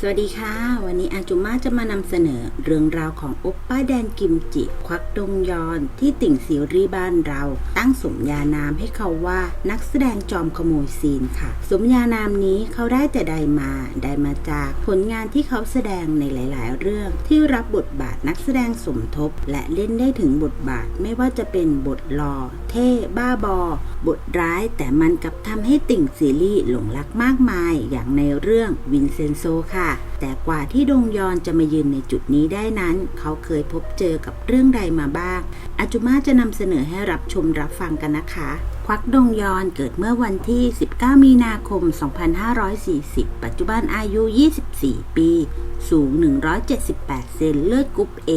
สวัสดีค่ะ วันนี้อาจุมาจะมานำเสนอเรื่องราวของโอปป้าแดนกิมจิ ควักดงยอนที่ติ่งซีรีส์บ้านเรา ตั้งสมญานามให้เขาว่านักแสดงจอมขโมยซีนค่ะ สมญานามนี้เขาได้แต่ใดมาได้มาจากผลงานที่เขาแสดงในหลาย ๆ เรื่องที่รับบทบาทนักแสดงสมทบ และเล่นได้ถึงบทบาทไม่ว่าจะเป็นบทหลอเท่บ้าบอ บทร้ายแต่มันกลับทำให้ติ่งซีรีส์หลงรักมากมายอย่างในเรื่องวินเซนโซค่ะ แต่กว่าที่ดงยอนจะมายืนในจุดนี้ได้นั้น เขาเคยพบเจอกับเรื่องใดมาบ้างอาจุมาจะนำเสนอให้รับชมรับฟังกันนะคะควักดงยอนเกิดเมื่อวันที่ 19 มีนาคม 2540 ปัจจุบันอายุ 24 ปี สูง 178 เซนเลือดกรุ๊ป A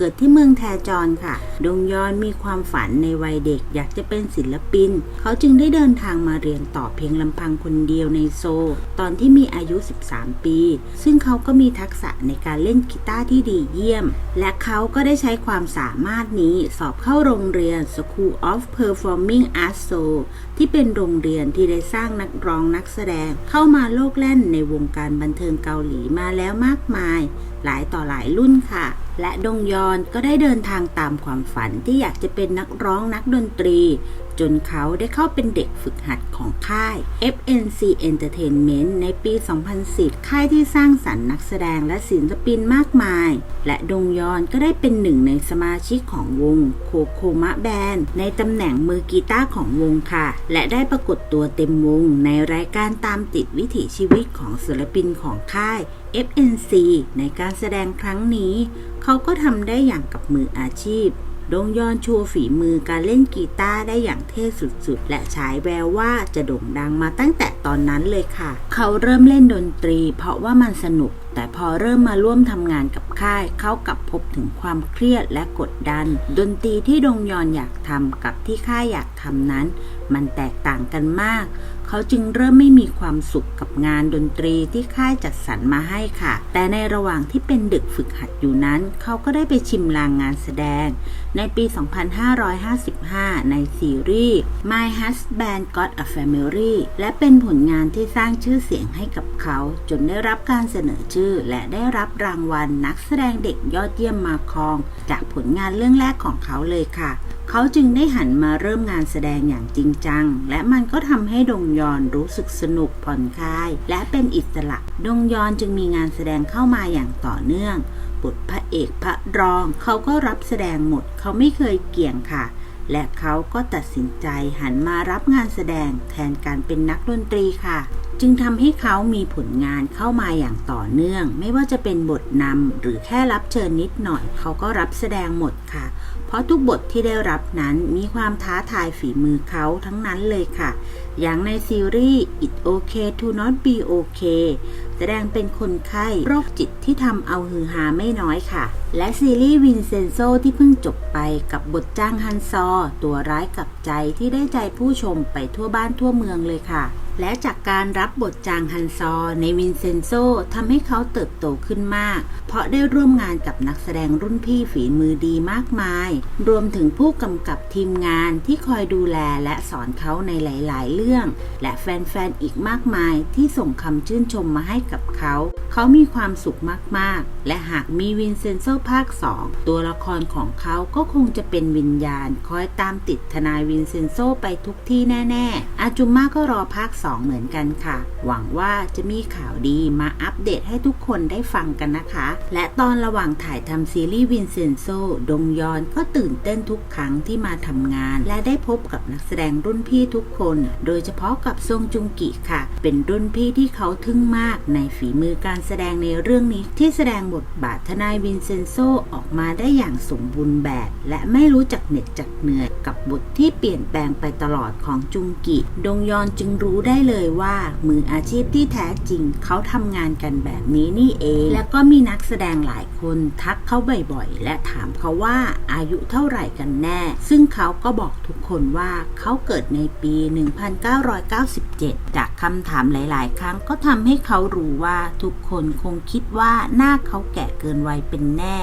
เกิดที่เมืองแทจอนค่ะ ดงยอนมีความฝันในวัยเด็กอยากจะเป็นศิลปิน เขาจึงได้เดินทางมาเรียนต่อเพียงลำพังคนเดียวในโซ ตอนที่มีอายุ 13 ปี ซึ่งเขาก็มีทักษะในการเล่นกีตาร์ที่ดีเยี่ยม และเขาก็ได้ใช้ความสามารถนี้สอบเข้าโรงเรียน School of Performing Arts s o ที่เป็นโรงเรียนที่ได้สร้างนักร้องนักแสดง เข้ามาโลกแล่นในวงการบันเทิงเกาหลีมาแล้วมากมาย หลายต่อหลายรุ่นค่ะ และดงยอนก็ได้เดินทางตามความฝันที่อยากจะเป็นนักร้องนักดนตรี จนเขาได้เข้าเป็นเด็กฝึกหัดของค่าย FNC Entertainment ในปี 2010 ค่ายที่สร้างสรรค์นักแสดงและศิลปินมากมาย และดงยอนก็ได้เป็นหนึ่งในสมาชิกของวงโคโคมะแบนในตำแหน่งมือกีตาร์ของวงค่ะ และได้ปรากฏตัวเต็มวงในรายการตามติดวิถีชีวิตของศิลปินของค่าย FNC ในการแสดงครั้งนี้ เขาก็ทำได้อย่างกับมืออาชีพ ดงยอนโชว์ฝีมือการเล่นกีตาร์ได้อย่างเท่สุดๆ และฉายแววว่าจะโด่งดังมาตั้งแต่ตอนนั้นเลยค่ะ เขาเริ่มเล่นดนตรี เพราะว่ามันสนุก แต่พอเริ่มมาร่วมทำงานกับค่าย เขากลับพบถึงความเครียดและกดดัน ดนตรีที่ดงยอนอยากทำกับที่ค่ายอยากทำนั้น มันแตกต่างกันมาก เขาจึงเริ่มไม่มีความสุขกับงานดนตรีที่ค่ายจัดสรรมาให้ค่ะ แต่ในระหว่างที่เป็นเด็กฝึกหัดอยู่นั้น เขาก็ได้ไปชิมลางงานแสดง ในปี 2555 ในซีรีส์ My Husband Got a Family และเป็นผลงานที่สร้างชื่อเสียงให้กับเขา จนได้รับการเสนอชื่อ และได้รับรางวัลนักแสดงเด็กยอดเยี่ยมมาครอง จากผลงานเรื่องแรกของเขาเลยค่ะ เขาจึงได้หันมาเริ่มงานแสดงอย่างจริงจัง และมันก็ทำให้ดงยอนรู้สึกสนุกผ่อนคลาย และเป็นอิสระ ดงยอนจึงมีงานแสดงเข้ามาอย่างต่อเนื่อง บทพระเอกพระรองเขาก็รับแสดงหมด เขาไม่เคยเกี่ยงค่ะ และเขาก็ตัดสินใจหันมารับงานแสดงแทนการเป็นนักดนตรีค่ะจึงทำให้เขามีผลงานเข้ามาอย่างต่อเนื่อง ไม่ว่าจะเป็นบทนำหรือแค่รับเชิญนิดหน่อย เขาก็รับแสดงหมดค่ะ เพราะทุกบทที่ได้รับนั้นมีความท้าทายฝีมือเขาทั้งนั้นเลยค่ะ อย่างในซีรีส์ It Okay to Not Be Okay แสดงเป็นคนไข้โรคจิตที่ทำเอาฮือฮาไม่น้อยค่ะ และซีรีส์วินเซนโซที่เพิ่งจบไปกับบทจ้างฮันซอ ตัวร้ายกับใจที่ได้ใจผู้ชมไปทั่วบ้านทั่วเมืองเลยค่ะ และจากการรับบทจางฮันซอในวินเซนโซทำให้เขาเติบโตขึ้นมาก เพราะได้ร่วมงานกับนักแสดงรุ่นพี่ฝีมือดีมากมาย รวมถึงผู้กำกับทีมงานที่คอยดูแลและสอนเขาในหลาย ๆ เรื่อง และแฟน ๆ อีกมากมายที่ส่งคำชื่นชมมาให้กับเขา เขามีความสุขมาก ๆ และหากมีวินเซนโซภาค 2 ตัวละครของเขาก็คงจะเป็นวิญญาณ คอยตามติดทนายวินเซนโซไปทุกที่แน่ ๆ อาจุมมาก็รอภาค 2 เหมือนกันค่ะ หวังว่าจะมีข่าวดีมาอัปเดตให้ทุกคนได้ฟังกันนะคะ และตอนระหว่างถ่ายทำซีรีส์วินเซนโซดงยอนก็ตื่นเต้นทุกครั้งที่มาทำงาน และได้พบกับนักแสดงรุ่นพี่ทุกคน โดยเฉพาะกับซงจุงกิค่ะ เป็นรุ่นพี่ที่เขาทึ่งมากในฝีมือการแสดงในเรื่องนี้ที่แสดงบทบาททนายวินเซนโซออกมาได้อย่างสมบูรณ์แบบ และไม่รู้จักเหน็ดจักเหนื่อยกับบทที่เปลี่ยนแปลงไปตลอดของจุงกิ ดงยอนจึงรู้ได้เลยว่า มืออาชีพที่แท้จริงเขาทำงานกันแบบนี้นี่เอง และก็มีนักแสดงหลายคนทักเขาบ่อยๆ และถามเขาว่าอายุเท่าไหร่กันแน่ ซึ่งเขาก็บอกทุกคนว่าเขาเกิดในปี 1997 จากคำถามหลาย ๆ ครั้งก็ทำให้เขารู้ว่าทุกคนคงคิดว่าหน้าเขาแก่เกินวัยเป็นแน่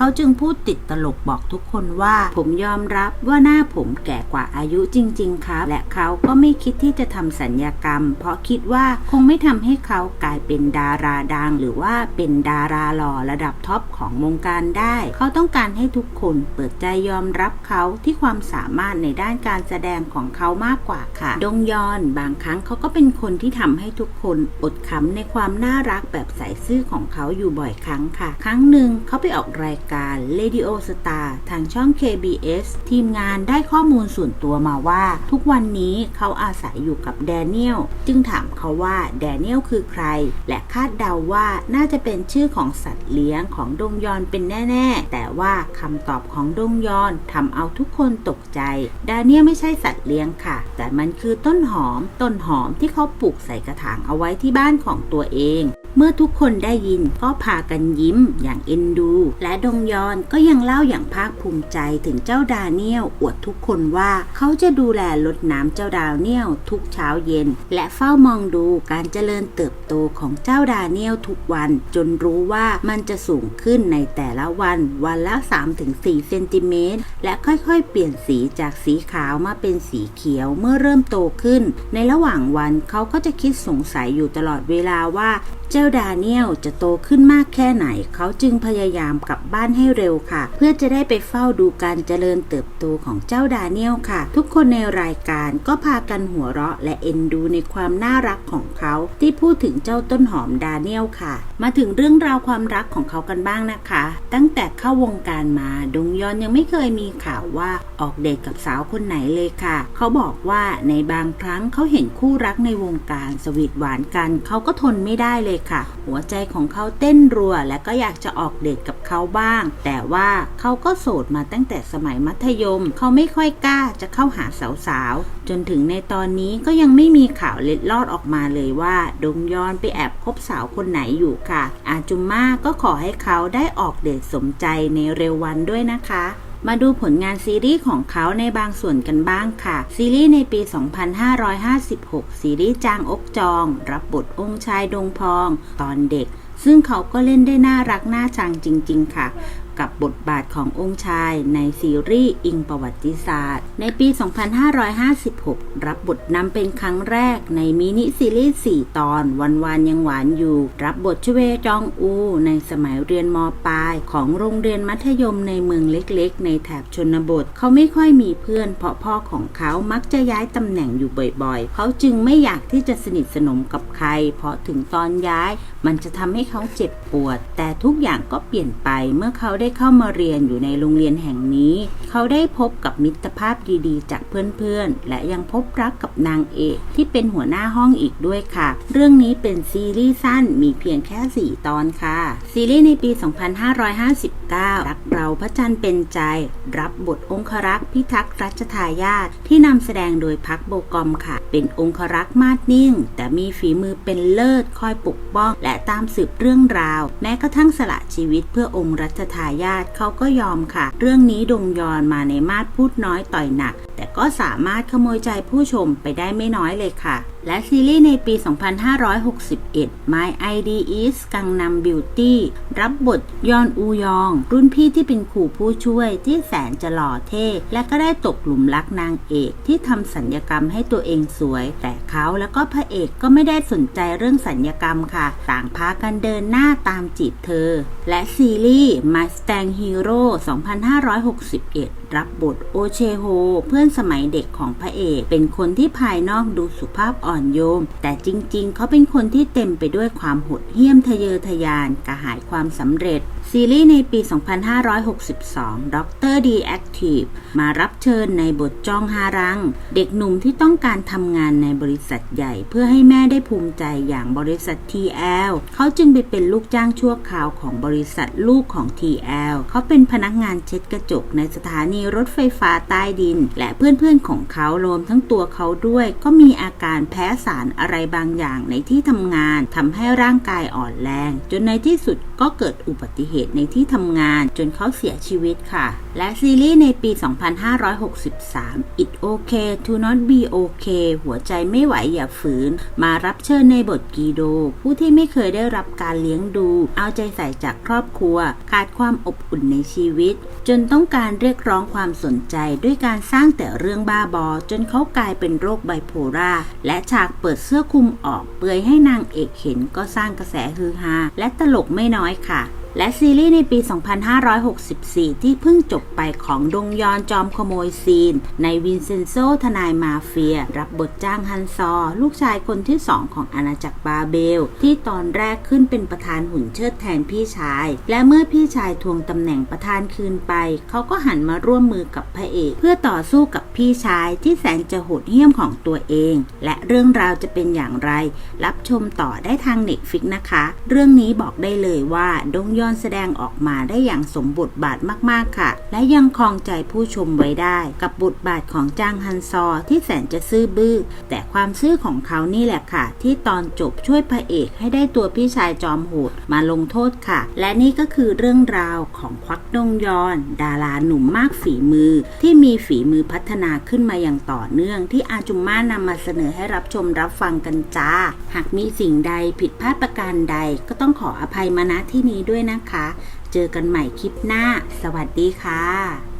เขาจึงพูดติดตลกบอกทุกคนว่า ผมยอมรับว่าหน้าผมแก่กว่าอายุจริง ๆ ครับ และเขาก็ไม่คิดที่จะทำสัญญกรรม เพราะคิดว่าคงไม่ทำให้เขากลายเป็นดาราดัง หรือว่าเป็นดาราหล่อระดับท็อปของวงการได้ เขาต้องการให้ทุกคนเปิดใจยอมรับเขาที่ความสามารถในด้านการแสดงของเขามากกว่าค่ะ ดงยอนบางครั้งเขาก็เป็นคนที่ทำให้ทุกคนอดขำในความน่ารักแบบใสซื่อของเขาอยู่บ่อยครั้งค่ะ ครั้งหนึ่งเขาไปออกรายการ Radio Star ทางช่อง KBS ทีมงานได้ข้อมูลส่วนตัวมาว่า ทุกวันนี้เขาอาศัยอยู่กับแดเนียลจึงถามเขาว่าแดเนียลคือใคร และคาดเดาว่าน่าจะเป็นชื่อของสัตว์เลี้ยงของดงยอนเป็นแน่ๆ แต่ว่าคำตอบของดงยอนทำเอาทุกคนตกใจแดเนียลไม่ใช่สัตว์เลี้ยงค่ะ แต่มันคือต้นหอม ต้นหอมที่เขาปลูกใส่กระถางเอาไว้ที่บ้านของตัวเอง เมื่อทุกคนได้ยินก็พากันยิ้มอย่างเอ็นดู และดงยอนก็ยังเล่าอย่างภาคภูมิใจถึงเจ้าดาเนียลอวดทุกคนว่าเขาจะดูแลลดน้ำเจ้าดาเนียลทุกเช้าเย็น และเฝ้ามองดูการเจริญเติบโตของเจ้าดาเนียลทุกวัน จนรู้ว่ามันจะสูงขึ้นในแต่ละวันวันละ 3-4 เซนติเมตรและค่อยๆ เปลี่ยนสีจากสีขาวมาเป็นสีเขียวเมื่อเริ่มโตขึ้น ในระหว่างวันเขาก็จะคิดสงสัยอยู่ตลอดเวลาว่า เจ้าดาเนียลจะโตขึ้นมากแค่ไหน เขาจึงพยายามกลับบ้านให้เร็วค่ะ เพื่อจะได้ไปเฝ้าดูการเจริญเติบโตของเจ้าดาเนียลค่ะ ทุกคนในรายการก็พากันหัวเราะ และเอ็นดูในความน่ารักของเขา ที่พูดถึงเจ้าต้นหอมดาเนียลค่ะ มาถึงเรื่องราวความรักของเขากันบ้างนะคะ ตั้งแต่เข้าวงการมาดงยอนยังไม่เคยมีข่าวว่าออกเดทกับสาวคนไหนเลยค่ะ เขาบอกว่าในบางครั้งเขาเห็นคู่รักในวงการสวีทหวานกัน เขาก็ทนไม่ได้เลยค่ะ หัวใจของเขาเต้นรัว และก็อยากจะออกเดทกับเขาบ้าง แต่ว่าเขาก็โสดมาตั้งแต่สมัยมัธยม เขาไม่ค่อยกล้าจะเข้าหาสาวๆ จนถึงในตอนนี้ก็ยังไม่มีข่าวเล็ดลอดออกมาเลยว่า ดงยอนไปแอบคบสาวคนไหนอยู่ค่ะ อาจุมม่าก็ขอให้เขาได้ออกเดทสมใจในเร็ววันด้วยนะคะ มาดูผลงานซีรีส์ของเขาในบางส่วนกันบ้างค่ะ ซีรีส์ในปี 2556 ซีรีส์จางอกจอง รับบทองค์ชายดงพอง ตอนเด็กซึ่งเขาก็เล่นได้น่ารักน่าชังจริง ๆ ค่ะ กับบทบาทขององค์ชายในซีรีส์อิงประวัติศาสตร์ ในปี 2556 รับบทนำเป็นครั้งแรกในมินิซีรีส์ 4 ตอนวันวานยังหวานอยู่ รับบทชเวจองอู ในสมัยเรียนมปลาย ของโรงเรียนมัธยมในเมืองเล็กๆ ในแถบชนบท เขาไม่ค่อยมีเพื่อน เพราะพ่อของเขามักจะย้ายตำแหน่งอยู่บ่อยๆ เขาจึงไม่อยากที่จะสนิทสนมกับใคร เพราะถึงตอนย้าย มันจะทำให้เขาเจ็บปวด แต่ทุกอย่างก็เปลี่ยนไปเมื่อเขาได้เข้ามาเรียนอยู่ในโรงเรียนแห่งนี้ เขาได้พบกับมิตรภาพดีๆ จากเพื่อนๆ และยังพบรักกับนางเอกที่เป็นหัวหน้าห้องอีกด้วยค่ะ เรื่องนี้เป็นซีรีส์สั้นมีเพียงแค่ 4 ตอนค่ะ ซีรีส์ในปี 2559 รักเราพระจันทร์เป็นใจ รับบทองครักษ์พิทักษ์รัชทายาทที่นำแสดงโดยพักโบกอมค่ะ เป็นองครักษ์มาดนิ่ง แต่มีฝีมือเป็นเลิศคอยปกป้อง และตามสืบเรื่องราว แม้กระทั่งสละชีวิตเพื่อองค์รัชทายาทเขาก็ยอมค่ะ เรื่องนี้ดงยอนมาในมาดพูดน้อยต่อยหนัก แต่ก็สามารถขโมยใจผู้ชมไปได้ไม่น้อยเลยค่ะ และซีรีส์ในปี 2561 My ID is กังนำ Beauty รับบทยอนอูยอง รุ่นพี่ที่เป็นขู่ผู้ช่วยที่แสนจะหล่อเท่ และก็ได้ตกหลุมรักนางเอกที่ทำสัญญกรรมให้ตัวเองสวย แต่เขาแล้วก็พระเอกก็ไม่ได้สนใจเรื่องสัญญกรรมค่ะ ต่างพากันเดินหน้าตามจีบเธอ และซีรีส์ Mustang Hero 2561รับบทโอเชโฮ เพื่อนสมัยเด็กของพระเอก เป็นคนที่ภายนอกดูสุภาพอ่อนโยม แต่จริงๆ เขาเป็นคนที่เต็มไปด้วยความโหดเหี้ยมทะเยอทะยานกระหายความสำเร็จ ซีรีส์ในปี 2562 ด็อกเตอร์ดีแอคทีฟมารับเชิญในบทจ้องฮารัง เด็กหนุ่มที่ต้องการทำงานในบริษัทใหญ่ เพื่อให้แม่ได้ภูมิใจอย่างบริษัท TL เขาจึงไปเป็นลูกจ้างชั่วคราวของบริษัทลูกของ TL เขาเป็นพนักงานเช็ดกระจกในสถานีรถไฟฟ้าใต้ดิน และเพื่อนๆของเขารวมทั้งตัวเขาด้วยก็มีอาการแพ้สารอะไรบางอย่างในที่ทำงานทำให้ร่างกายอ่อนแรง จนในที่สุดก็เกิดอุบัติเหตุในที่ทำงานจนเขาเสียชีวิตค่ะ และซีรีส์ในปี 2563 It Okay to Not Be Okay หัวใจไม่ไหวอย่าฝืน มารับเชิญในบทกีโด ผู้ที่ไม่เคยได้รับการเลี้ยงดู เอาใจใส่จากครอบครัว ขาดความอบอุ่นในชีวิต จนต้องการเรียกร้องความสนใจด้วยการสร้างแต่เรื่องบ้าบอ จนเขากลายเป็นโรคไบโพล่าและฉากเปิดเสื้อคลุมออกเปลือยให้นางเอกเห็นก็สร้างกระแสฮือฮาและตลกไม่น้อยค่ะ และซีรีส์ในปี 2564 ที่เพิ่งจบไปของดงยอนจอมขโมยซีน ในวินเซนโซทนายมาเฟีย รับบทจ้างฮันซอ ลูกชายคนที่สองของอาณาจักรบาเบล ที่ตอนแรกขึ้นเป็นประธานหุ่นเชิดแทนพี่ชาย และเมื่อพี่ชายทวงตำแหน่งประธานคืนไป เขาก็หันมาร่วมมือกับพระเอก เพื่อต่อสู้กับพี่ชายที่แสนจะโหดเหี้ยมของตัวเอง และเรื่องราวจะเป็นอย่างไร รับชมต่อได้ทางเน็ตฟิกนะคะ เรื่องนี้บอกได้เลยว่าดงยอนแสดงออกมาได้อย่างสมบทบาทมากๆค่ะ และยังคลองใจผู้ชมไว้ได้ กับบทบาทของจางฮันซอที่แสนจะซื่อบื้อ แต่ความซื่อของเขานี่แหละค่ะ ที่ตอนจบช่วยพระเอกให้ได้ตัวพี่ชายจอมโหดมาลงโทษค่ะ และนี่ก็คือเรื่องราวของควักดงยอน ดาราหนุ่มมากฝีมือ ที่มีฝีมือพัฒนาขึ้นมาอย่างต่อเนื่อง ที่อาจุมม่านำมาเสนอให้รับชมรับฟังกันจ้า หากมีสิ่งใดผิดพลาดประการใดก็ต้องขออภัยมาณที่นี้ด้วยนะคะ เจอกันใหม่คลิปหน้า สวัสดีค่ะ